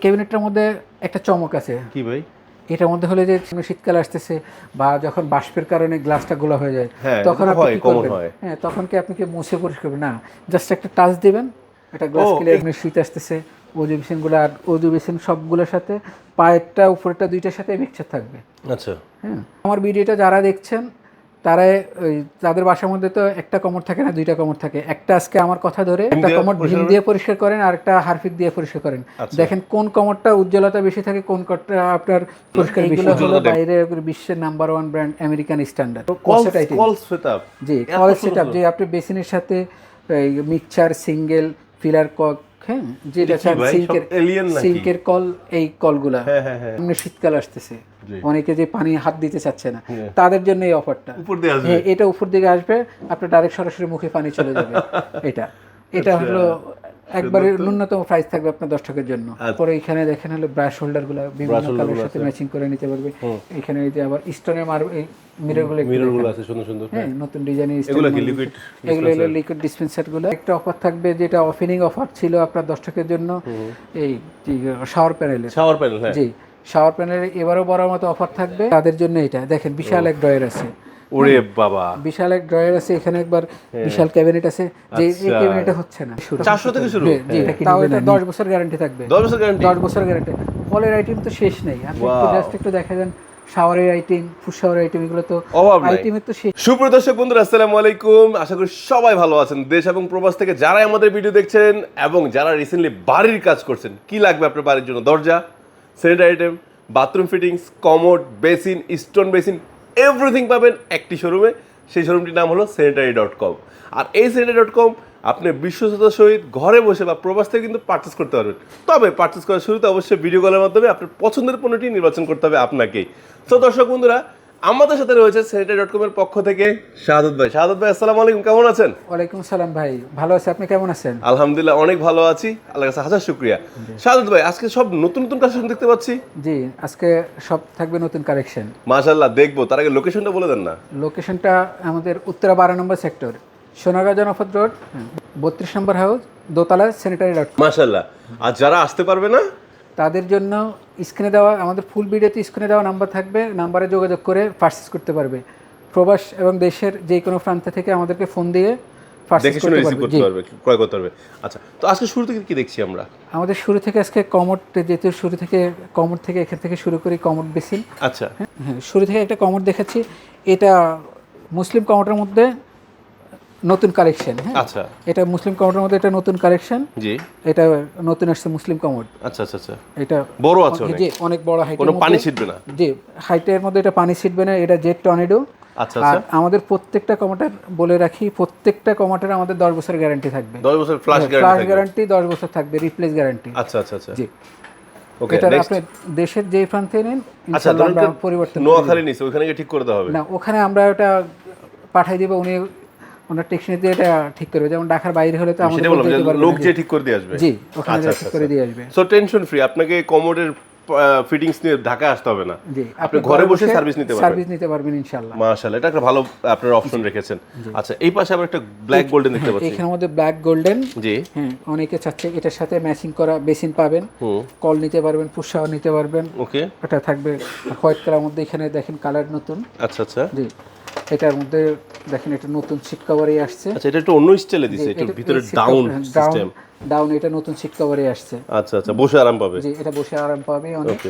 ক্যাবিনেটটার মধ্যে একটা চমক আছে। কি ভাই? এটার মধ্যে হলে যে শীতকাল আসতেছে বা যখন বাষ্পের কারণে গ্লাসটা গোলা হয়ে যায় হ্যাঁ, তখন আপনি কি করবেন? হ্যাঁ। তখন কি আপনি কি মুছে পরিষ্কার করবেন? না জাস্ট একটা টাচ দিবেন এটা গ্লাস ও, কিলে শীত আসতেছে অজু বেসিনগুলো আর অজু বেসিন সবগুলোর সাথে পায়েরটা উপরেরটা দুইটার সাথে মিক্সচার থাকবে। আচ্ছা। হ্যাঁ আমার ভিডিওটা যারা দেখছেন তারা ওই তাদের বাসার মধ্যে তো একটা কমর থাকে না দুইটা কমর থাকে। একটা আজকে আমার কথা ধরে একটা কমর ভীম দিয়ে পরিষ্কার করেন আর একটা হারফিক দিয়ে পরিষ্কার করেন। আচ্ছা। দেখেন কোন কমরটা উজ্জ্বলতা বেশি থাকে কোন কমরটা আপনার পরিষ্কার এগুলো হলো বাইরে বিশ্বের number one brand American standard call setup জি কল ছোট সেট আপ যে আপনি বেসিনের সাথে মিক্সচার সিঙ্গেল ফিলার কক হ্যাঁ যেটা সিঙ্কের সিঙ্কের কল এই কলগুলা। হ্যাঁ হ্যাঁ হ্যাঁ। শীতকাল আসতেছে। অনেকে যে পানি হাত দিতে চাচ্ছে না হ্যাঁ। তাদের জন্য এই অফারটা। উপর দিয়ে আসবে। হ্যাঁ এটা উপর দিকে আসবে আপনার ডাইরেক্ট সরাসরি মুখে পানি চলে যাবে। এটা। এটা আচ্ছা। হলো একবারে ন্যূনতম প্রাইস থাকবে আপনার দশ টাকার জন্য। আচ্ছা। পরে এখানে দেখেন হলো ব্রাশ হোল্ডারগুলো বিভিন্ন কালারের সাথে ম্যাচিং করে নিতে পারবে। এখানে এই যে আবার স্টোনের মার মিররগুলো মিররগুলো আছে সুন্দর সুন্দর। হ্যাঁ নতুন ডিজাইনের এগুলো কি লিকুইড এগুলো হলো লিকুইড ডিসপেন্সারগুলো। একটা অফার থাকবে যেটা ওপেনিং অফার ছিল আপনার দশ টাকার জন্য। এই শাওয়ার প্যানেলের শাওয়ার প্যানেল হ্যাঁ। জি। শাওয়ার প্যানেলের এবারও বড় মতো অফার থাকবে। তাদের জন্য এটা দেখেন বিশাল এক ড্রয়ার আছে। ওরে বাবা। বিশাল এক ড্রয়ার আছে এখানে একবার বিশাল ক্যাবিনেট আছে। যে এই আচ্ছা। ক্যাবিনেটটা হচ্ছে না 400 থেকে শুরু? জি, জি তাও এটা 10 বছর গ্যারান্টি থাকবে? 10 বছর গ্যারান্টি 10 বছর গ্যারান্টি আইটেম তো শেষ নেই। আপনি একটু জাস্ট একটু দেখা যান শাওয়ারের আইটেম ফুড শাওয়ারের আইটেম এগুলো তো অভাব। আইটেমের তো শেষ। সুপ্রিয় দর্শক বন্ধুরা আসসালামু আলাইকুম। আশা করি সবাই ভালো আছেন। দেশ এবং প্রবাস থেকে যারাই আমাদের ভিডিও দেখছেন এবং যারা রিসেন্টলি বাড়ির কাজ করছেন কি লাগবে আপনার বাড়ির জন্য? দরজা? Sanitary item, bathroom fittings, commode, basin, stone basin, everything পাবেন একটি শোরুমে। সেই শোরুমটির নাম হলো স্যানিটারি ডট কম। আর এই স্যানিটারি ডট কম আপনি বিশ্বস্ততার সহিত ঘরে বসে বা প্রবাস থেকে কিন্তু পার্চেস করতে পারবেন। তবে পার্চেস করার শুরুতে অবশ্যই ভিডিও কলের মাধ্যমে আপনার পছন্দের পণ্যটি নির্বাচন করতে হবে আপনাকেই। তো দর্শক বন্ধুরা আমাদের সাথে রয়েছে স্যানিটারি ডট কমের পক্ষ থেকে শাহাদত ভাই। শাহাদত ভাই আসসালামু আলাইকুম কেমন আছেন? ওয়ালাইকুম সালাম ভাই ভালো আছে আপনি কেমন আছেন? আলহামদুলিল্লাহ অনেক ভালো আছি। আল্লাহ কাছে হাজার শুক্রিয়া। শাহাদত ভাই আজকে সব নতুন নতুন কালেকশন দেখতে পাচ্ছি? জি আজকে সব থাকবে নতুন কালেকশন মাশাআল্লাহ দেখব। তার আগে লোকেশনটা বলে দেন না। লোকেশনটা আমাদের উত্তরা বারো নম্বর সেক্টর সোনাগাঁ জনপদ রোড বত্রিশ নম্বর হাউস দোতলা স্যানিটারি ডট মাশাআল্লাহ। আর যারা আসতে পারবে না তাদের জন্য স্ক্রিনে দেওয়া আমাদের ফুল ভিডিওতে স্ক্রিনে দেওয়া নাম্বার থাকবে নাম্বারে যোগাযোগ করে পার্চেস করতে পারবে। প্রবাস এবং দেশের যে কোনো প্রান্ত থেকে আমাদেরকে ফোন দিয়ে দেখে শুনে রিসিভ করতে পারবে ক্রয় করতে পারবে। আচ্ছা তো আজকে শুরু থেকে কি দেখছি আমরা? আমাদের শুরু থেকে আজকে যেহেতু শুরু থেকে থেকে এখান থেকে শুরু করি কমোড বেসিন আচ্ছা। হ্যাঁ শুরু থেকে একটা দেখাচ্ছি। এটা মুসলিম কমোডের মধ্যে নতুন কালেকশন হ্যাঁ? আচ্ছা। এটা মুসলিম কমোডের মধ্যে এটা নতুন কালেকশন জি। এটা নতুন আসছে মুসলিম কমোড। আচ্ছা আচ্ছা আচ্ছা। এটা বড় আছে অনেক জি অনেক বড় হাইট কোনো পানি ছিটবে না। জি হাইটের মধ্যে এটা পানি ছিটবে না এটা জেট টর্নেডো আচ্ছা আর আচ্ছা আমাদের প্রত্যেকটা কমাটার বলে রাখি প্রত্যেকটা কমাটার আমাদের দশ বছর গ্যারান্টি থাকবে। দশ বছর ফ্লাশ ফ্লাশ গ্যারান্টি গ্যারান্টি দশ বছর থাকবে রিপ্লেস গ্যারান্টি আচ্ছা আচ্ছা আচ্ছা। জি। ওকে এটা আপনি দেশের যে প্রান্তে নেন আচ্ছা ইনশাআল্লাহ পরিবর্তন নোয়াখালী নিচে ওখানে গিয়ে ঠিক করে দেওয়া হবে। না ওখানে আমরা ওটা পাঠাই দিব উনি ওনার টেকনিক দিয়ে এটা ঠিক করবে। যেমন ঢাকার বাইরে হলে তো আমাদের লোক যে ঠিক করে দিয়ে আসবে। জি ওখানে আচ্ছা, ঠিক করে দিয়ে আসবে। সো টেনশন ফ্রি আপনাকে কমোডের ফিটিংস নিয়ে ঢাকা আসতে হবে না। আপনি ঘরে বসে সার্ভিস নিতে পারবেন। সার্ভিস নিতে পারবেন ইনশাআল্লাহ। মাশাআল্লাহ এটা একটা ভালো আপনার অপশন রেখেছেন। আচ্ছা এই পাশে আবার একটা ব্ল্যাক গোল্ডেন দেখতে পাচ্ছি। এখানের মধ্যে ব্ল্যাক গোল্ডেন জি। হ্যাঁ অনেকে চাচ্ছে এটার সাথে ম্যাচিং করা বেসিন পাবেন। হুম। কল নিতে পারবেন পুষাও নিতে পারবেন। ওকে। এটা থাকবে হোয়াইট কালার মধ্যে এখানে দেখেন কালার নতুন। আচ্ছা আচ্ছা। জি এটার মধ্যে দেখেন এটা নতুন সিট কভারে আসছে। আচ্ছা এটা একটু অন্য স্টাইলে দিছে এটা ভিতরে ডাউন সিস্টেম ডাউন এটা নতুন সিট কভারে আসছে। আচ্ছা আচ্ছা বসে আরাম পাবে? জি এটা বসে আরাম পাবে অনেক।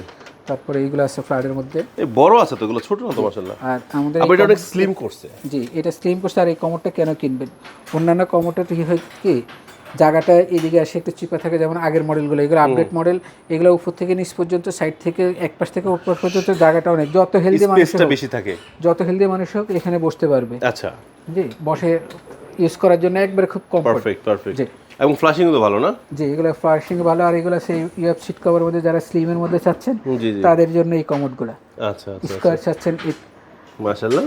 তারপরে এইগুলো আছে ফ্লাডের মধ্যে। এই বড় আছে তো এগুলো ছোট না তো মাশাআল্লাহ? আর আমাদের আবার এটা অনেক স্লিম করছে। জি এটা স্লিম করছে আর এই কমরটা কেন কিনবেন? অন্যান্য কমরটা কি হয় কি জায়গাটা এদিকে আসে একটু চিপা থাকে যেমন আগের মডেলগুলো এগুলো আপডেট মডেল এগুলো উপর থেকে নিচ পর্যন্ত সাইড থেকে এক পাশ থেকে উপর পর্যন্ত জায়গাটা অনেক। যত হেলদি মানুষ স্পেসটা বেশি থাকে। যত হেলদি মানুষ হোক এখানে বসতে পারবে। আচ্ছা। জি বসে ইউজ করার জন্য একবারে খুব কমফোর্ট পারফেক্ট পারফেক্ট জি। এবং ফ্লাশিং তো ভালো না? জি এগুলো ফ্লাশিং ভালো আর এগুলো সেই ইউএফ সিট কভার মধ্যে যারা স্লিমের মধ্যে চাচ্ছেন তাদের জন্য এই কমোডগুলো আচ্ছা আচ্ছা স্কোয়ার চাচ্ছেন এই- মাশাআল্লাহ।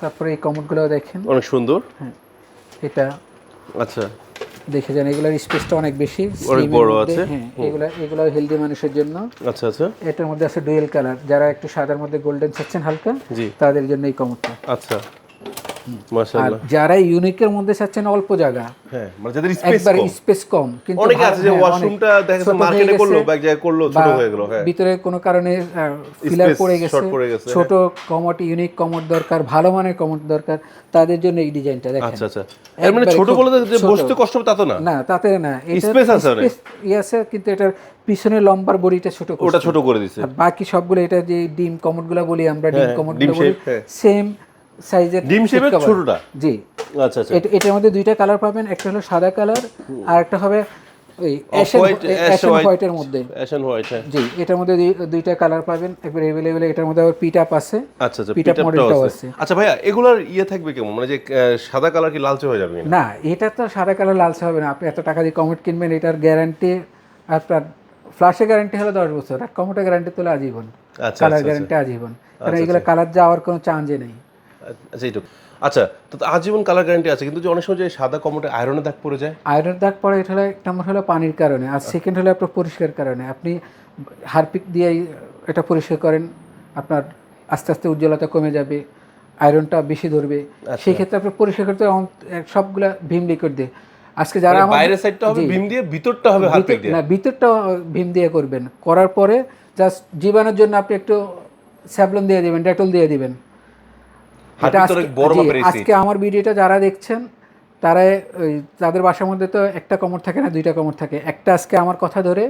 তারপরে এই কমোডগুলো দেখেন। অনেক সুন্দর। হ্যাঁ এটা আচ্ছা। দেখে যান এগুলোর স্পেসটা অনেক বেশি অনেক বড় আছে। হ্যাঁ এগুলো এগুলো হেলদি মানুষের জন্য। আচ্ছা আচ্ছা। এটার মধ্যে আছে ডুয়েল কালার যারা একটু সাদার মধ্যে গোল্ডেন চাচ্ছেন হালকা জি। তাদের জন্য এই কমরটা আচ্ছা। আর যারা ইউনিকের মধ্যে চাচ্ছেন অল্প জায়গা হ্যাঁ মানে যাদের স্পেস একবার স্পেস কম। কিন্তু অনেকে আছে যে হ্যাঁ, ওয়াশরুমটা দেখা হয়ে মার্কেটে করল বা জায়গায় করল ছোট হয়ে গেল হ্যাঁ। ভিতরে কোনো কারণে ফিলার পড়ে গেছে। ছোট কমট ইউনিক কমট দরকার ভালো মানের কমট দরকার তাদের জন্য এই ডিজাইনটা দেখেন। আচ্ছা আচ্ছা। এর মানে ছোট বলে যে বসতে কষ্ট তা তো না। না তাতে না এটা আছে আছে কিন্তু এটার পিছনে লম্বার বডিটা ছোট। ওটা ছোট করে দিছে। বাকি সবগুলো এটা যে ডিম কমটগুলা বলি আমরা ডিম হ্যাঁ, কমটগুলো বলি। সেম সাইজের ডিম শেপের ছোটটা? জি। আচ্ছা আচ্ছা। এটার মধ্যে দুইটা কালার পাবেন একটা হলো সাদা কালার আর একটা হবে ওই হোয়াইটের মধ্যে। অ্যাশন হোয়াইট হ্যাঁ। জি এটার মধ্যে দুইটা কালার পাবেন। একবার এভেলেবেল এটার মধ্যে আবার পিট আপ আছে। আচ্ছা আচ্ছা পিট আপ মডেলটাও আছে। আচ্ছা ভাইয়া এগুলার ইয়ে থাকবে কেমন? মানে যে সাদা কালার কি লালচে হয়ে যাবে না এটা তো সাদা কালার লালচে হবে না। আপনি এত টাকা দিয়ে কমেট কিনবেন এটার গ্যারান্টি আপনার ফ্লাশে গ্যারান্টি হলো দশ বছর। আর কমেটের গ্যারান্টি তো হলো আজীবন। আচ্ছা কালার আচ্ছা গ্যারান্টি আজীবন। কারণ এগুলো কালার যাওয়ার কোনো চান্সই নেই। আচ্ছা আচ্ছা তো আজীবন কালার গ্যারান্টি আছে কিন্তু যে অনেক সময় যে সাদা কমোটে আয়রনে দাগ পড়ে যায়? আয়রন দাগ পড়ে এটা হলো এক নম্বর হলো পানির কারণে আর সেকেন্ড হলো আপনার পরিষ্কার কারণে। আপনি হারপিক দিয়ে এটা পরিষ্কার করেন আপনার আস্তে আস্তে উজ্জ্বলতা কমে যাবে আয়রনটা বেশি ধরবে। সেই ক্ষেত্রে আপনার পরিষ্কার করতে সবগুলা ভীম লিকুইড দিয়ে। আজকে যারা মানে বাইরের সাইডটা হবে ভীম দিয়ে ভিতরটা হবে হারপিক দিয়ে? না ভিতরটা ভীম দিয়ে করবেন। করার পরে জাস্ট জীবাণুর জন্য আপনি একটু স্যাবলন দিয়ে দিবেন ডেটল দিয়ে দিবেন। এসি আজকে আমার ভিডিওটা যারা দেখছেন তারা তাদের বাসার মধ্যে তো একটা কমর থাকে না দুইটা কমর থাকে। একটা আজকে আমার কথা ধরে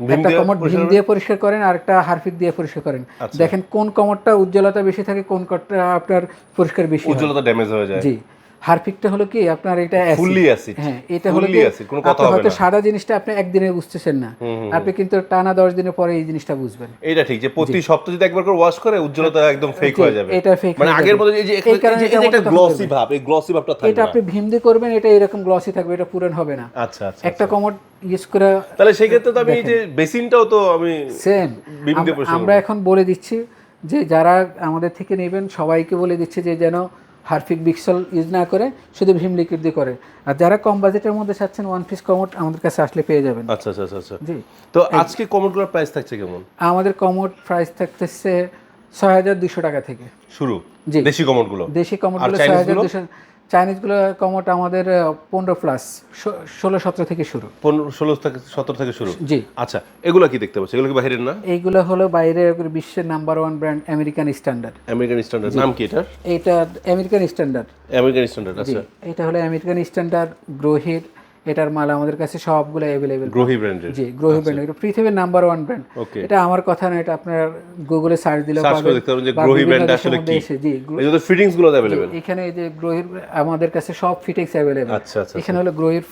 একটা কোমর কমর ভীম দিয়ে পরিষ্কার করেন আর একটা হারফিক দিয়ে পরিষ্কার করেন। আচ্ছা। দেখেন কোন কমরটা উজ্জ্বলতা বেশি থাকে কোন কমরটা আপনার পরিষ্কার বেশি উজ্জ্বলতা ড্যামেজ হয়ে যায়। জি। হারপিকটা হলো কি? আপনার এটা ফুললি অ্যাসিড হ্যাঁ এটা হলো কি? কোনো কথা হবে হয়তো না। সাদা জিনিসটা আপনি একদিনে বুঝতেছেন না। আপনি কিন্তু টানা দশ দিনের পরে এই জিনিসটা বুঝবেন। এইটা ঠিক যে প্রতি সপ্তাহে যদি একবার করে ওয়াশ করে উজ্জ্বলতা একদম ফেক হয়ে যাবে। এটা fake মানে আগের মতো এই যে এই যে- এটা একটা গ্লসি ভাব এই গ্লসি ভাবটা থাকবে এটা আপনি ভীম দিয়ে করবেন এটা এরকম গ্লসি থাকবে এটা পুরান হবে না। আচ্ছা আচ্ছা একটা কমোড ইউজ করে তাহলে সেই ক্ষেত্রে তো আমি এই যে বেসিনটাও তো আমি সেম। ভীম দিয়ে আমরা এখন বলে দিচ্ছি যে যারা আমাদের থেকে নেবেন সবাইকে বলে দিচ্ছি যে যেন হারফিক বিক্সল ইউজ না করে শুধু ভীম লিকুইড দিয়ে করে। আর যারা কম বাজেটের মধ্যে চাচ্ছেন ওয়ান পিস কমোট আমাদের কাছে আসলে পেয়ে যাবেন। আচ্ছা আচ্ছা আচ্ছা, আচ্ছা। জি। তো আজকে কমোটগুলোর প্রাইস থাকছে কেমন? আমাদের কমোড প্রাইস থাকতেছে ছয় হাজার দুশো টাকা থেকে। শুরু? জি। দেশি কমোটগুলো দেশি কমোডগুলো ছয় হাজারগুলো? দুশো চাইনিজগুলো কমোট আমাদের পনেরো প্লাস ষোলো সতেরো থেকে শুরু। পনেরো ষোলো থেকে সতেরো থেকে শুরু? জি। আচ্ছা এগুলো কি দেখতে পাচ্ছি এগুলো কি বাইরের না? এইগুলো হলো বাইরে বিশ্বের number one brand American standard American standard নাম কি এটা এটা আমেরিকান স্ট্যান্ডার্ড আমেরিকান স্ট্যান্ডার্ড আচ্ছা। এটা হলো আমেরিকান স্ট্যান্ডার্ড গ্রোহির এটার মাল আমাদের কাছে সবগুলো অ্যাভেলেবেল গ্রোহি ব্র্যান্ডের। জি গ্রোহি ব্র্যান্ড এটা পৃথিবীর নাম্বার ওয়ান ব্র্যান্ড এটা আমার কথা না এটা আপনার গুগলে সার্চ দিলে সার্চ করে দেখতে পারবেন যে গ্রোহি ব্র্যান্ড আসলে কি। জি এই যে ফিটিংসগুলো অ্যাভেলেবেল এখানে এই যে গ্রোহির আমাদের কাছে সব ফিটিংস অ্যাভেলেবেল আচ্ছা আচ্ছা এখানে হলো গ্রোহির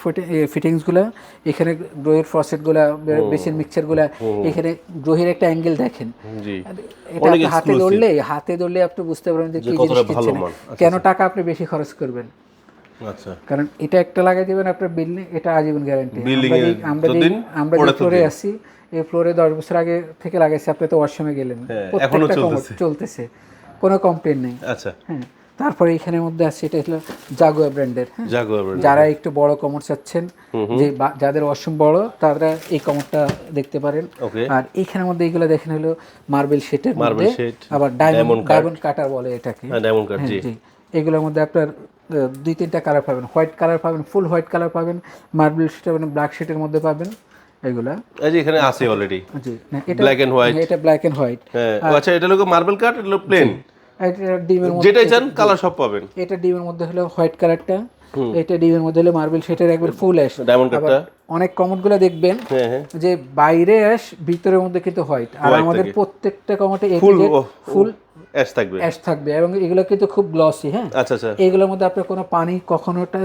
ফিটিংসগুলা এখানে গ্রোহির ফসেটগুলা বেসিন মিক্সচারগুলা এখানে গ্রোহির একটা অ্যাঙ্গেল দেখেন। জি। এটা হাতে ধরলে হাতে ধরলে আপনি বুঝতে পারবেন যে কি জিনিস কিনছেন। কেন টাকা আপনি বেশি খরচ করবেন? আচ্ছা কারণ এটা একটা লাগাই দিবেন আপনার বিল্ডিং এটা আজীবন গ্যারান্টি আমরা যে আমরা যে ফ্লোরে আছি এই ফ্লোরে দশ বছর আগে থেকে লাগাইছি আপনি তো ওয়াশরুমে গেলেন। হ্যাঁ, এখনও প্রত্যেকটা চলতেছে। কোনো কমপ্লেন নেই। আচ্ছা। হ্যাঁ তারপরে এখানের মধ্যে আছে এটা হলো জাগুয়া ব্র্যান্ডের হ্যাঁ। ব্র্যান্ড যারা একটু বড় কমোড চাচ্ছেন যে যাদের ওয়াশরুম বড় তারা এই কমোডটা দেখতে পারেন। আর এইখানের মধ্যে এইগুলো দেখেন হলো মার্বেল শেটের মধ্যে আবার ডায়মন্ড ডায়মন্ড কাটার বলে এটাকে। হ্যাঁ ডায়মন্ড কার্ড জি। এগুলোর মধ্যে আপনার দুই তিনটা কালার পাবেন। হোয়াইট কালার পাবেন ফুল হোয়াইট কালার পাবেন মার্বেল শিট পাবেন ব্ল্যাক শিটের মধ্যে পাবেন এগুলা। এই যে এখানে আছে অলরেডি জি এটা ব্ল্যাক এন্ড হোয়াইট এটা ব্ল্যাক এন্ড হোয়াইট হ্যাঁ আচ্ছা এটা হলো মার্বেল কার্ড এটা প্লেন এটা ডিমের মধ্যে যেটাই চান কালার সব পাবেন। এটা ডিমের মধ্যে হলো হোয়াইট কালারটা। এটা ডিমের মধ্যে হলো মার্বেল শিটের একবার ফুল অ্যাশ ডায়মন্ড কার্ডটা অনেক কমোডগুলো দেখবেন হ্যাঁ হ্যাঁ। যে বাইরে অ্যাশ ভিতরের মধ্যে কিন্তু হোয়াইট আর আমাদের। প্রত্যেকটা কমোটে ফুল ফুল অ্যাশ থাকবে। অ্যাশ থাকবে এবং এগুলো কিন্তু খুব গ্লসি হ্যাঁ? আচ্ছা আচ্ছা। এগুলোর মধ্যে আপনার কোনো পানি কখনোটা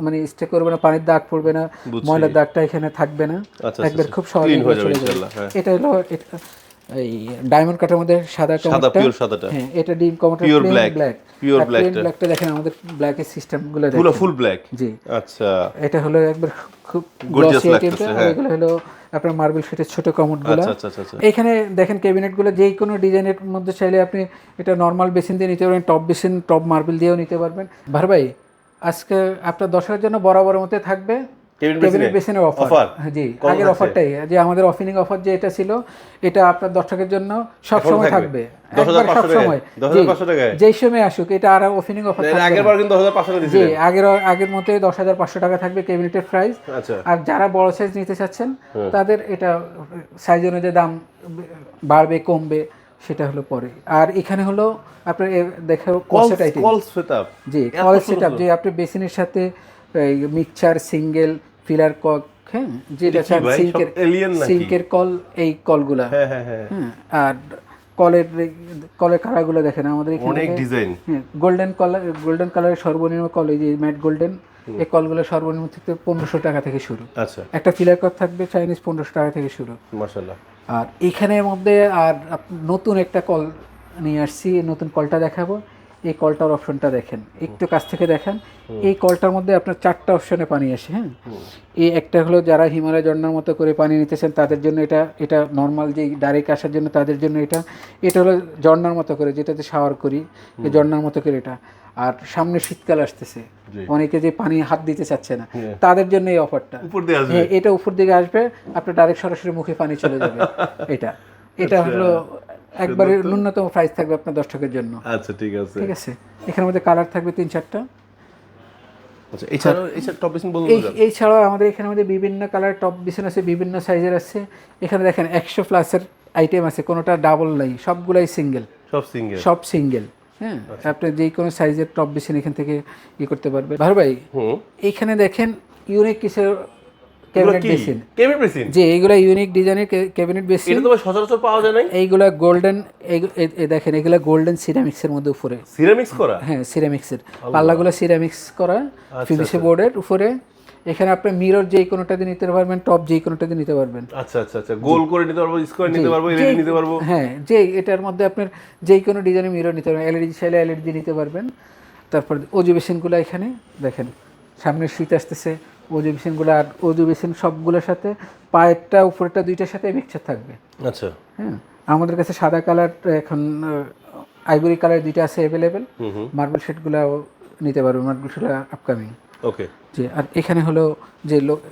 মানে স্টে করবে না পানির দাগ পড়বে না ময়লার দাগটা এখানে থাকবে না। আচ্ছা, একবার আচ্ছা, খুব সহজে হয়ে চলে যাবে। হ্যাঁ। এটা হলো এই ডায়মন্ড কাটার মধ্যে সাদা সাদা পিওর সাদাটা। হ্যাঁ এটা ডিম plain black, black pure plain ব্ল্যাকটা দেখেন আমাদের ব্ল্যাকের সিস্টেমগুলো পুরো দেখেন। ফুল ব্ল্যাক জি। আচ্ছা। এটা হলো একবার খুব গ্লসি লাগতেছে, হ্যাঁ। এগুলো হলো আপনার মার্বেল শিটের ছোট কমোডগুলো আচ্ছা আচ্ছা আচ্ছা আচ্ছা। এখানে দেখেন ক্যাবিনেটগুলো যে কোনো ডিজাইনের মধ্যে চাইলে আপনি এটা নর্মাল বেসিন দিয়ে নিতে পারবেন টপ বেসিন টপ মার্বেল দিয়েও নিতে পারবেন। ভার ভাই আজকে আপনার দশের জন্য বরাবরের মধ্যে থাকবে। Cabinet বেসিনের অফার জি আগের অফারটাই যে আমাদের অফিনিং অফার যে এটা ছিল এটা আপনার দর্শকের জন্য সব সময় থাকবে? থাকবে। 10,500 একবার সব টাকায়? সময়। 10,500 টাকায়? যেই সময় আসুক এটা আর অফার থাকবে আগের বার কিন্তু টাকা দিয়েছিলেন। আগের আগের মতোই দশ হাজার পাঁচশো টাকা থাকবে ক্যাবিনেটের প্রাইস আচ্ছা। আর যারা বড় সাইজ নিতে চাচ্ছেন তাদের এটা সাইজ অনুযায়ী দাম বাড়বে কমবে সেটা হলো পরে। আর এখানে হলো আপনার দেখো কল সেটআপ জি এত কলেজ সুন্দর। সেট যে আপনি বেসিনের সাথে মিক্সচার সিঙ্গেল ফিলার কক হ্যাঁ যেটা সিঙ্কের সিঙ্কের কল এই কলগুলা। হ্যাঁ হ্যাঁ হ্যাঁ। আর কলের কলের কালারগুলো দেখেন আমাদের অনেক ডিজাইন গোল্ডেন কালার গোল্ডেন কালারের সর্বনিম্ন কল এই যে ম্যাট গোল্ডেন এই কলগুলো সর্বনিম্ন থেকে পনেরোশো টাকা থেকে শুরু। আচ্ছা। একটা ফিলার কক থাকবে চাইনিজ পনেরোশো টাকা থেকে শুরু। মাশাআল্লাহ। আর এখানের মধ্যে আর নতুন একটা কল নিয়ে আসছি নতুন কলটা দেখাবো। এই কলটার অপশনটা দেখেন। একটু কাছ থেকে দেখেন। এই কলটার মধ্যে আপনার চারটা অপশনে পানি আসে হ্যাঁ? এই একটা হলো যারা হিমালয় ঝর্ণার মতো করে পানি নিতেছেন তাদের জন্য এটা এটা নর্মাল যে ডাইরেক্ট আসার জন্য তাদের জন্য এটা। এটা হলো ঝর্ণার মতো করে যেটাতে শাওয়ার করি এই ঝর্ণার মতো করে এটা। আর সামনে শীতকাল আসতেছে। অনেকে যে পানি হাত দিতে চাচ্ছে না তাদের জন্য এই অফারটা হ্যাঁ এটা উপর দিকে আসবে আপনার ডাইরেক্ট সরাসরি মুখে পানি চলে যাবে। এটা। এটা হলো একবারে ন্যূনতম প্রাইস থাকবে আপনার দর্শকের জন্য। আচ্ছা ঠিক আছে। ঠিক আছে? এখানের মধ্যে কালার থাকবে তিন চারটা। আচ্ছা এছাড়াও এছাড়া টপ বেসিন বলব এই এই ছাড়াও আমাদের এখানের মধ্যে বিভিন্ন কালার টপ বিছান আছে বিভিন্ন সাইজের আছে। এখানে দেখেন একশো প্লাসের আইটেম আছে কোনোটা ডাবল নাই সবগুলাই সিঙ্গেল সব সিঙ্গেল সব সিঙ্গেল হ্যাঁ? আপনি যে কোনো সাইজের টপ বিছান এখান থেকে ই করতে পারবেন। ভাই ভাই হুম। এইখানে দেখেন ইউনিক কিছু ক্যাবিনেট যে এইগুলা ইউনিক ডিজাইনের ক্যাবিনেট বেসিন এটা তো সচরাচর পাওয়া যায় নাই? এইগুলা গোল্ডেন দেখেন এগুলা গোল্ডেন সিরামিক্সের মধ্যে উপরে। সিরামিক্স করা? হ্যাঁ সিরামিক্সের পাল্লাগুলো সিরামিক্স করা বোর্ডের উপরে। এখানে আপনি মিরর যেই কোনোটা দিয়ে নিতে পারবেন টপ যেই কোনোটা দিয়ে নিতে পারবেন। আচ্ছা আচ্ছা আচ্ছা। গোল করে নিতে পারব স্কোয়ার নিতে পারব এলইডি নিতে পারব? হ্যাঁ যে এটার মধ্যে আপনার যেই কোনো ডিজাইনের মিরর নিতে পারবেন। এলইডি চাইলে এলইডি নিতে পারবেন। তারপর অজু এখানে দেখেন। সামনে শীত আসতেছে অজু বেসিনগুলো আর অজু বেসিন সবগুলোর সাথে পায়েরটা উপরেরটা দুইটার সাথে মিক্সচার থাকবে। আচ্ছা। হ্যাঁ আমাদের কাছে সাদা কালার এখন আইভরি কালার দুইটা আছে অ্যাভেলেবেল মার্বেল শেডগুলো নিতে পারবেন মার্বেল শেড আপকামিং ওকে যে আর এখানে হলো যে লো-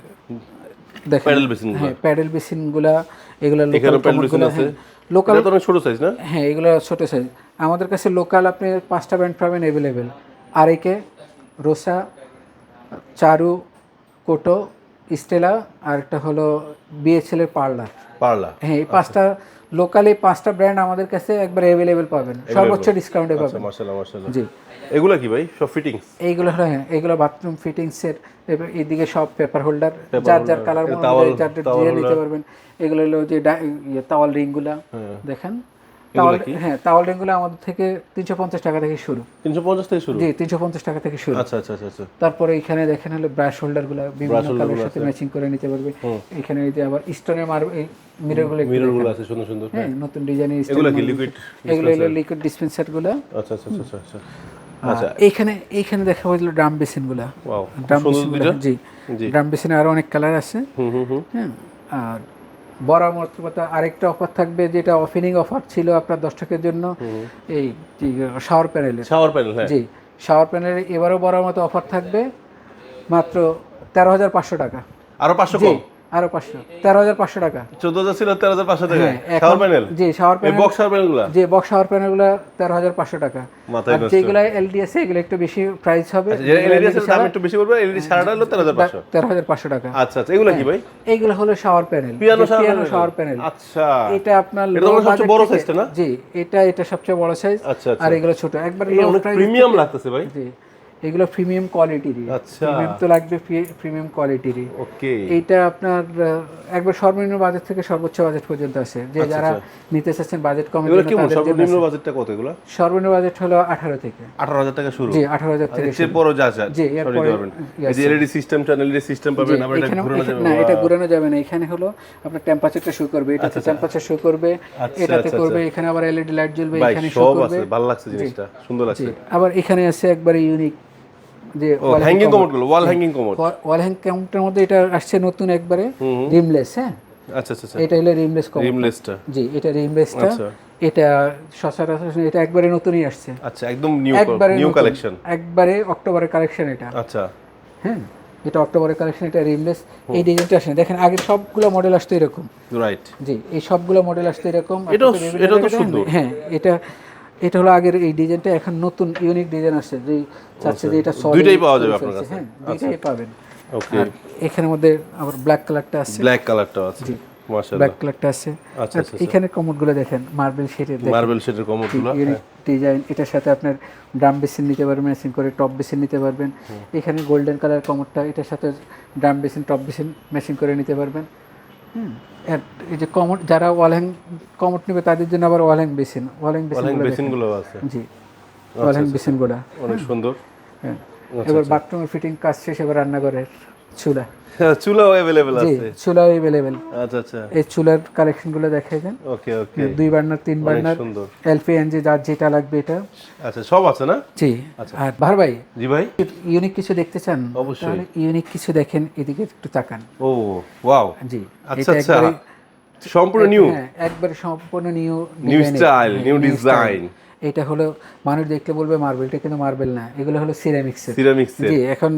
দেখেন প্যাডেল বেসিন হ্যাঁ প্যাডেল বেসিনগুলা এগুলো এখানে লোকাল প্যাডেল বেসিন আছে। লোকাল তো ছোট সাইজ না? হ্যাঁ এগুলো ছোট সাইজ আমাদের কাছে লোকাল আপনি পাঁচটা ব্র্যান্ড পাবেন অ্যাভেলেবেল আরেকে রোসা চারু কোটো স্টেলা আর একটা হলো বিএসএল এর পার্লার। পারলা হ্যাঁ এই পাঁচটা লোকালি পাঁচটা ব্র্যান্ড আমাদের কাছে একবার অ্যাভেলেবেল পাবেন। সর্বোচ্চ ডিসকাউন্টে আচ্ছা পাবেন। মাশাআল্লাহ মাশাআল্লাহ। জি। এগুলা কি ভাই? সব ফিটিংস এইগুলো হলো হ্যাঁ এইগুলো বাথরুম ফিটিংসের এইদিকে সব পেপার হোল্ডার যার যার কালার towel- যার যার দিয়ে নিতে পারবেন। এগুলো হলো যে ডা- ইয়ে তাওয়াল রিংগুলা দেখেন? তাওয়াল হ্যাঁ তাওয়াল রিংগুলো আমাদের থেকে তিনশো পঞ্চাশ টাকা থেকে শুরু। তিনশো পঞ্চাশ থেকে শুরু? জি তিনশো পঞ্চাশ টাকা থেকে শুরু। আচ্ছা আচ্ছা আচ্ছা আচ্ছা। তারপরে এখানে দেখেন হলো ব্রাশ হোল্ডারগুলো বিভিন্ন কালারের সাথে ম্যাচিং করে নিতে পারবে। এখানে এই যে আবার স্টোনের মার এই মিররগুলো মিররগুলো আছে সুন্দর সুন্দর। হ্যাঁ নতুন ডিজাইনের এগুলা কি লিকুইড এগুলো হলো লিকুইড ডিসপেন্সারগুলো আচ্ছা আচ্ছা আচ্ছা আচ্ছা আচ্ছা। এইখানে এইখানে দেখা হয়েছিল ড্রাম বেসিনগুলো ড্রাম বেসিনগুলো জি। ড্রাম বেসিনে আরও অনেক কালার আছে। হুম হুম হুম। হ্যাঁ আর বড় মতো আরেকটা অফার থাকবে যেটা অফিনিং অফার ছিল আপনার দর্শকের জন্য। এই শাওয়ার প্যানেলে শাওয়ার প্যানেল হ্যাঁ। জি শাওয়ার প্যানেলে এবারও বড় মতো অফার থাকবে মাত্র তেরো হাজার পাঁচশো টাকা। আরও পাঁচশো আরও পাঁচশো। তেরো হাজার পাঁচশো টাকা। চোদ্দ হাজার ছিল তেরো হাজার পাঁচশো টাকা। হ্যাঁ, শাওয়ার প্যানেল জি শাওয়ার প্যানেল বক্স শাওয়ার যে বক্স শাওয়ার প্যানেলগুলো তেরো হাজার পাঁচশো টাকা। মাথায় আর যেগুলো এলডি আছে এগুলো একটু বেশি প্রাইস হবে। আছে দাম একটু বেশি এলইডি সারাটা হলো তেরো হাজার পাঁচশো। তেরো হাজার পাঁচশো টাকা। আচ্ছা আচ্ছা এগুলা কি ভাই? এইগুলো হলো shower panel piano shower piano panel আচ্ছা। এটা আপনার এটা সবচেয়ে বড় সাইজটা না? জি এটা এটা সবচেয়ে বড় সাইজ আচ্ছা আচ্ছা। আর এগুলো ছোট। একবার প্রিমিয়াম লাগতেছে ভাই। জি। এগুলো প্রিমিয়াম কোয়ালিটিরই আচ্ছা। প্রিমিয়াম তো লাগবে প্রিমিয়াম কোয়ালিটিরই ওকে। এইটা আপনার একবার সর্বনিম্ন বাজেট থেকে সর্বোচ্চ বাজেট পর্যন্ত আছে। যে যারা নিতে চাচ্ছেন বাজেট কমের এগুলো কি সর্বনিম্ন বাজেটটা কত এগুলো? সর্বনিম্ন বাজেট হলো আঠারো থেকে। আঠারো হাজার টাকা শুরু। জি আঠারো হাজার থেকে এর পরও যা যা জি, পারবেন yes, এই যে এলইডি সিস্টেম এলইডি সিস্টেম পাবেন আবার এটা ঘুরানো যাবে। না এটা ঘুরানো যাবে না। এখানে হলো আপনার টেম্পারেচারটা শো করবে এটাতে টেম্পারেচার শো করবে আচ্ছা, এটাতে আচ্ছা, করবে এখানে আবার এলইডি লাইট জ্বলবে এখানে শো করবে। ভালো লাগছে জিনিসটা সুন্দর লাগছে। আবার এখানে আছে একবারে ইউনিক যে hanging commode wall hanging commode wall hang কাউন্টের মধ্যে এটা আসছে নতুন একবারে রিমলেস হ্যাঁ? আচ্ছা আচ্ছা আচ্ছা। এটা হলো রিমলেস কম রিমলেসটা জি এটা রিমলেসটা আচ্ছা। এটা সচরাচর এটা একবারে নতুনই আসছে। আচ্ছা একদম নিউ নিউ কালেকশন একবারে অক্টোবরের কালেকশন এটা। আচ্ছা। হ্যাঁ এটা অক্টোবরের কালেকশন এটা রিমলেস এই ডিজাইনটা আসে। দেখেন আগে সবগুলো মডেল আসতো এরকম। রাইট জি এই সবগুলো মডেল আসতো এরকম। বিভিন্ন এটাও তো সুন্দর। হ্যাঁ এটা এটা হলো আগের এই ডিজাইনটা এখন নতুন ইউনিক ডিজাইন আসছে। যে চাচ্ছে যে এটা দুইটাই পাওয়া যাবে আপনার কাছে? হ্যাঁ দুইটাই পাবেন। ওকে আর এখানের মধ্যে আবার ব্ল্যাক কালারটা আছে। ব্ল্যাক কালারটাও আছে। মাশাআল্লাহ। ব্ল্যাক কালারটা আছে। আচ্ছা, আচ্ছা, এখানে কমোডগুলো দেখেন মার্বেল শেডের দেখেন। মার্বেল শেডের কমোডগুলো ইউনিক ডিজাইন এটার সাথে আপনার ড্রাম বেসিন নিতে পারবেন মেশিন করে টপ বেসিন নিতে পারবেন। এখানে গোল্ডেন কালার কমোডটা এটার সাথে drum basin top basin machine করে নিতে পারবেন। হুম এই যে কমোড যারা ওয়ালহ্যাং হ্যাং নেবে তাদের জন্য আবার ওয়ালহ্যাং বেসিন। ওয়ালহ্যাং বেসিন বেসিনগুলো আছে। জি। ওয়াল হ্যাং বেসিনগুলো। অনেক সুন্দর। হ্যাঁ। এবার বাথরুমের ফিটিং কাজ শেষ এবার রান্নাঘরের চুলা। চুলাও জি আছে। চুলাও অ্যাভেলেবেল আচ্ছা আচ্ছা। এই চুলার কালেকশনগুলো দেখাই দেন ওকে ওকে। দুই বার্নার তিন বার্নার এলপিএনজি যার যেটা লাগবে এটা। আচ্ছা সব আছে না? জি। আর ভার ভাই জি ভাই। ইউনিক কিছু দেখতে চান? অবশ্যই। ইউনিক কিছু দেখেন এদিকে একটু তাকান। ও ওয়াও জি। আচ্ছা আচ্ছা। সম্পূর্ণ নিউ একবারে সম্পূর্ণ new new style new design এটা হলো মানুষ দেখলে বলবে মার্বেলটা কিন্তু মার্বেল না। এগুলো হলো সিরামিক্স সিরামিক্স জি এখন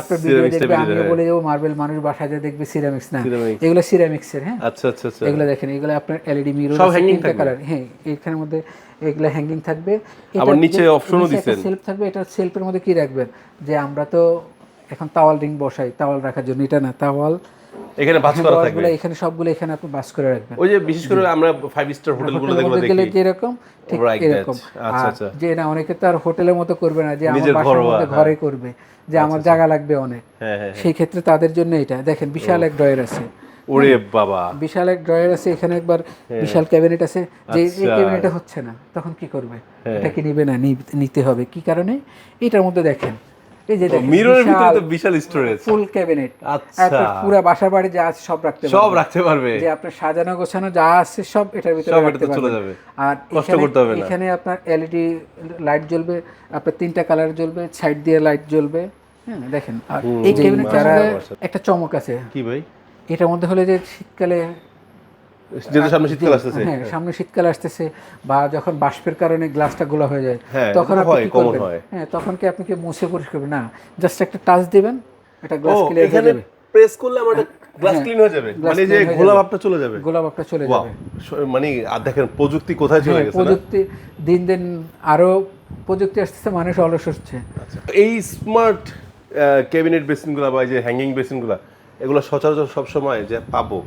আপনার ভিডিও দেখবে আমিও বলে যাব মার্বেল মানুষ বাসায় যে দেখবে সিরামিক্স না। এগুলো সিরামিক্স এর হ্যাঁ? আচ্ছা আচ্ছা আচ্ছা। এগুলো দেখেন এগুলো আপনার এলইডি মিরর সব hanging থাকবে? কালার হ্যাঁ এখানের মধ্যে এগুলো হ্যাঙ্গিং থাকবে। আবার নিচে option ও দিছেন। সেলফ থাকবে এটা সেলফের মধ্যে কি রাখবেন? যে আমরা তো এখন তাওয়াল রিং বসাই তাওয়াল রাখার জন্য। এটা না তাওয়াল এখানে বাজ করা থাকবে। এখানে সবগুলো এখানে আপনি করে রাখবেন। ওই যে বিশেষ করে আমরা ফাইভ স্টার হোটেলগুলো গেলে দেখি। যেরকম ঠিক এরকম। আচ্ছা, আচ্ছা। যে না অনেকে তো আর হোটেলের মতো করবে না যে আমার বাসার মধ্যে হ্যাঁ। ঘরে করবে যে আমার জায়গা লাগবে অনেক। হ্যাঁ হ্যাঁ সেই ক্ষেত্রে তাদের জন্য এটা। দেখেন বিশাল এক ড্রয়ার আছে। ওরে বাবা। বিশাল এক ড্রয়ার আছে এখানে একবার বিশাল ক্যাবিনেট আছে। যে এই আচ্ছা। ক্যাবিনেটে হচ্ছে না তখন কি করবে? এটা কি নিবে না নিতে হবে। কি কারণে? এটার মধ্যে দেখেন এই যে মিররের ভিতরে তো বিশাল স্টোরেজ ফুল ক্যাবিনেট আচ্ছা। পুরো বাসা বাড়ি যা আছে সব রাখতে সব রাখতে পারবে। যে আপনার সাজানো গোছানো যা আছে সব এটার ভিতরে রাখতে চলে যাবে। আর কষ্ট এখানে- করতে হবে না। এখানে আপনার এলইডি লাইট জ্বলবে আপনার তিনটা কালার জ্বলবে সাইড দিয়ে লাইট জ্বলবে। হ্যাঁ দেখেন। আর এই ক্যাবিনেট একটা চমক আছে। কি ভাই? এটার মধ্যে হলে যে শীতকালে যেহেতু সামনে শীতকাল আসতেছে। হ্যাঁ সামনে শীতকাল আসতেছে বা যখন বাষ্পের কারণে গ্লাসটা গোলা হয়ে যায় হ্যাঁ, তখন আপনি কি করবেন? হ্যাঁ। তখন কি আপনি কি মুছে পরিষ্কার করবেন? না জাস্ট একটা টাচ দিবেন এটা গ্লাস ক্লিয়ার হয়ে যাবে। প্রেস করলে আমার গ্লাস ক্লিন হয়ে যাবে। মানে যে। আপটা চলে যাবে। একটা চলে যাবে। মানে আর দেখেন প্রযুক্তি কোথায় চলে হ্যাঁ, গেছে প্রযুক্তি দিন দিন আরও প্রযুক্তি আসতেছে মানুষ অলস হচ্ছে। আচ্ছা। এই স্মার্ট ক্যাবিনেট বেসিনগুলো বা এই যে হ্যাঙ্গিং বেসিনগুলো এগুলো সচরাচর সব সময় যে পাবো।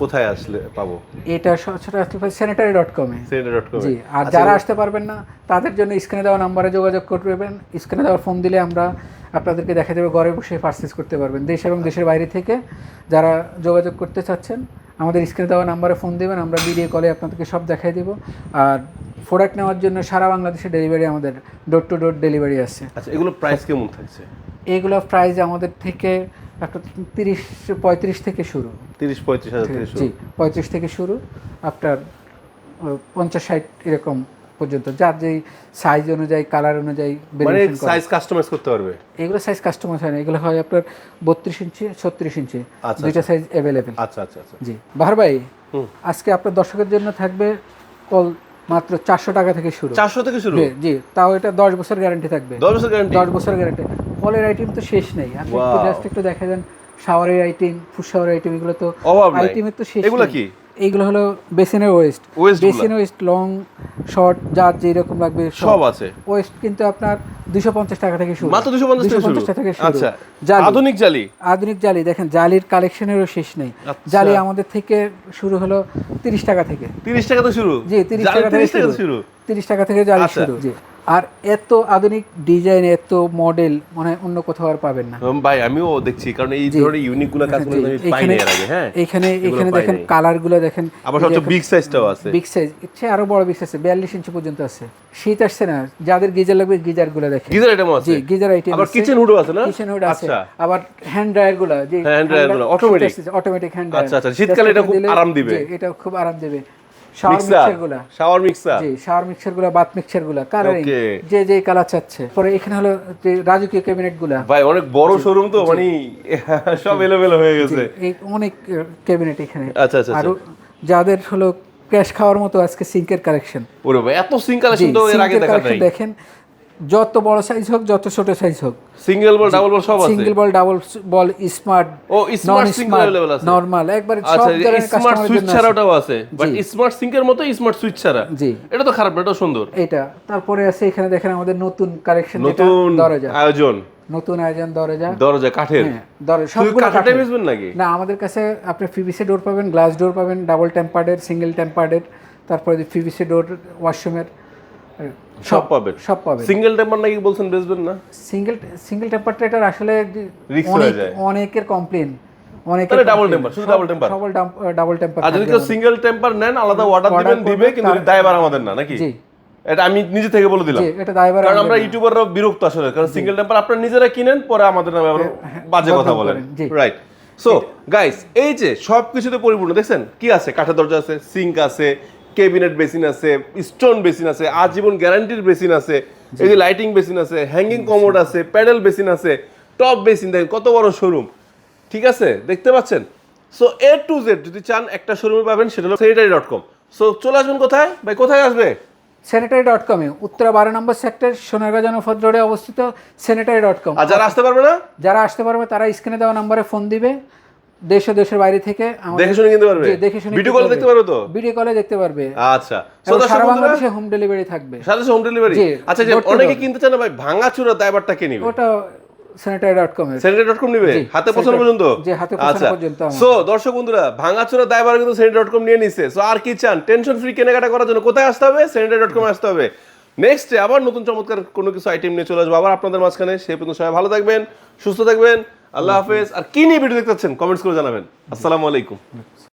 কোথায় আসলে পাবো? এটা সচরাচর আসতে পারে স্যানিটারি ডট কমে ডট কম জি আর যারা আসতে পারবেন না তাদের জন্য স্ক্রিনে দেওয়া নাম্বারে যোগাযোগ করবেন। স্ক্রিনে দেওয়ার ফোন দিলে আমরা আপনাদেরকে দেখা যাবে ঘরে বসে পারচেস করতে পারবেন। দেশ এবং দেশের বাইরে থেকে যারা যোগাযোগ করতে চাচ্ছেন আমাদের স্ক্রিনে দেওয়া নাম্বারে ফোন দেবেন আমরা ভিডিও কলে আপনাদেরকে সব দেখাই দেবো। আর প্রোডাক্ট নেওয়ার জন্য সারা বাংলাদেশে ডেলিভারি আমাদের ডোর টু ডোর ডেলিভারি আছে। আচ্ছা এগুলো প্রাইস কেমন থাকছে? এইগুলো প্রাইস আমাদের থেকে একটা তিরিশ পঁয়ত্রিশ থেকে শুরু। তিরিশ পঁয়ত্রিশ হাজার থেকে জি পঁয়ত্রিশ থেকে শুরু। আপনার পঞ্চাশ ষাট এরকম পর্যন্ত। যার যেই সাইজ অনুযায়ী কালার অনুযায়ী মানে সাইজ কাস্টমাইজ করতে পারবে? এগুলো সাইজ কাস্টমাইজ হয় না। এগুলো হয় আপনার বত্রিশ ইঞ্চি ছত্রিশ ইঞ্চি। আচ্ছা, দুইটা সাইজ অ্যাভেলেবেল আচ্ছা আচ্ছা আচ্ছা। জি। বাহার ভাই আজকে আপনার দর্শকের জন্য থাকবে কল মাত্র চারশো টাকা থেকে শুরু। চারশো থেকে শুরু? জি, তাও এটা দশ বছর গ্যারান্টি থাকবে। দশ বছর গ্যারান্টি দশ বছর গ্যারান্টি কলের আইটেম তো শেষ নেই। আপনি একটু জাস্ট একটু দেখা যান। শাওয়ারের আইটেম ফুড শাওয়ারের আইটেম এগুলো তো। আইটেমের তো শেষ এগুলো কি? এইগুলো হলো বেসিনের waste basin waste long short যার যেরকম লাগবে সব। আছে? ওয়েস্ট কিন্তু আপনার দুশো পঞ্চাশ টাকা থেকে শুরু। মাত্র দুশো পঞ্চাশ থেকে 250 টাকা থেকে শুরু। আচ্ছা জালি। আধুনিক জালি? আধুনিক জালি। দেখেন জালির কালেকশনেরও শেষ নেই। আচ্ছা। জালি আমাদের থেকে শুরু হলো তিরিশ টাকা থেকে। তিরিশ টাকা তো শুরু? জি তিরিশ টাকা থেকে 30 টাকা তো শুরু শুরু? তিরিশ টাকা থেকে জালি আচ্ছা। শুরু জি। আর এত আধুনিক ডিজাইন এত মডেল মানে অন্য কোথাও আর পাবেন না। ভাই আমিও দেখছি কারণ এই ধরনের ইউনিকগুলো কাজগুলো আমি পাই না এর আগে হ্যাঁ? এখানে এখানে দেখেন কালারগুলো দেখেন আবার সবচেয়ে বিগ সাইজটাও আছে। বিগ সাইজ ইচ্ছে আরও বড় বিগ সাইজ আছে বিয়াল্লিশ ইঞ্চি পর্যন্ত আছে। শীত আসছে না যাদের গিজার লাগবে গিজারগুলো দেখেন। গিজার আইটেম আছে? জি গিজার আইটেম আবার কিচেন হুডও আছে না? কিচেন হুড আছে। আচ্ছা। আবার হ্যান্ড ড্রায়ারগুলো যে হ্যাঁ, hand dryer গুলো, automatic। অটোমেটিক হ্যান্ড ড্রায়ার আচ্ছা, আচ্ছা, শীতকালে এটা খুব আরাম দিবে। জি এটা খুব আরাম দেবে। শাওয়ার মিক্সার মিক্সারগুলা শাওয়ার মিক্সার জি শাওয়ার মিক্সার বাথ মিক্সারগুলা যে যে কালার চাচ্ছে। পরে এখানে হলো যে রাজকীয় ক্যাবিনেটগুলা ভাই অনেক বড় শোরুম তো মানে সব এলোমেলো হয়ে গেছে। অনেক ক্যাবিনেট এখানে। আচ্ছা আচ্ছা আরও যাদের হলো ক্যাশ খাওয়ার মতো আজকে সিঙ্কের কালেকশন ওরে ভাই এত সিং কালেকশন তো এর আগে দেখা নাই। দেখেন যত বড় সাইজ হোক যত ছোট সাইজ হোক সিঙ্গেল বল ডাবল বল সব আছে single ball double ball smart ও নন স্মার্ট সিঙ্ক স্মার্ট अवेलेबल আছে নরমাল একবার সব আচ্ছা ধরনের স্মার্ট কাস্টমারের সুইচ জন্য আছে। ছাড়াটাও আছে বাট স্মার্ট সিঙ্কের মতো স্মার্ট সুইচ ছাড়া জি এটা তো খারাপ না এটা সুন্দর এইটা তারপরে আছে এখানে দেখেন আমাদের নতুন কালেকশন যেটা নতুন দরজা আয়োজন নতুন আয়োজন দরজা দরজা কাঠের হ্যাঁ দরজা শুধু সবগুলো কাঠেরটাই কাঠের। বেচবেন নাকি না আমাদের কাছে আপনি পিভিসি ডোর পাবেন গ্লাস ডোর পাবেন ডাবল টেম্পার্ডের সিঙ্গেল টেম্পার্ডের তারপরে পিভিসি ডোর ওয়াশরুমের সব পাবেন সব পাবেন সিঙ্গেল টেম্পার নাকি বলছেন বেচবেন না? সিঙ্গেল সিঙ্গেল টেম্পারটা এটার আসলে অনেক অনেকের কমপ্লেন অনেকের তাহলে double শুধু double temper? সবল ডাবল টেম্পার আর যদি কেউ সিঙ্গেল টেম্পার নেন আলাদা অর্ডার দিবেন দিবে কিন্তু তার- আমাদের না নাকি? জি। এটা আমি নিজে থেকে বলে দিলাম। এটা কারণ আমরা ইউটিউবাররা বিরক্ত আসলে কারণ সিঙ্গেল টেম্পার আপনারা নিজেরা কিনেন পরে আমাদের নামে আবার বাজে কথা বলেন। রাইট সো গাইস এই যে সব কিছুতে পরিপূর্ণ দেখছেন? কি আছে? কাঠের দরজা আছে সিঙ্ক আছে কেবিনেট বেসিন আছে স্টোন বেসিন আছে আজীবন গ্যারান্টির বেসিন আছে এই যে লাইটিং বেসিন আছে হ্যাঙ্গিং কমোড আছে প্যাডেল বেসিন আছে টপ বেসিন দেখেন কত বড় শোরুম ঠিক আছে? দেখতে পাচ্ছেন? সো এ টু জেড যদি চান একটা শোরুমে পাবেন সেটা হলো স্যানিটারি ডট কম সো চলে আসবেন কোথায়? ভাই কোথায় আসবে? স্যানিটারি ডট কমে উত্তরা বারো নম্বর সেক্টর সোনারগাঁ জনপদ রোডে অবস্থিত স্যানিটারি ডট কম আর যারা আসতে পারবে না? যারা আসতে পারবে তারা স্ক্রিনে দেওয়া নম্বরে ফোন দিবে। দেশ দেশের বাইরে থেকে দেখে শুনে কিনতে পারবে? দেখে শুনে ভিডিও কল দেখতে পারবে। তো? ভিডিও কলে দেখতে পারবে। আচ্ছা। সো সারা বাংলাদেশে হোম ডেলিভারি থাকবে। সাথে হোম ডেলিভারি আচ্ছা যে অনেকে। কিনতে চান না ভাই ভাঙা চূড়া দায়বারটা কে নিবে? ওটা হাতে পৌঁছানো পর্যন্ত? পৌঁছানো আচ্ছা। সো দর্শক বন্ধুরা ভাঙা চূড়া দায়বার কিন্তু স্যানিটারি ডট কম নিয়ে নিচ্ছে সো আর কি চান? টেনশন ফ্রি কেনাকাটা করার জন্য কোথায় আসতে হবে? স্যানিটারি ডট কম আসতে হবে। নেক্সট আবার নতুন চমৎকার কোনো কিছু আইটেম নিয়ে চলে আসব। আবার আপনাদের মাঝখানে। সে পর্যন্ত সবাই ভালো থাকবেন, সুস্থ থাকবেন। আল্লাহ হাফেজ। আর কি নিয়ে ভিডিও দেখতে চাচ্ছেন কমেন্টস করে জানাবেন। আসসালামু আলাইকুম।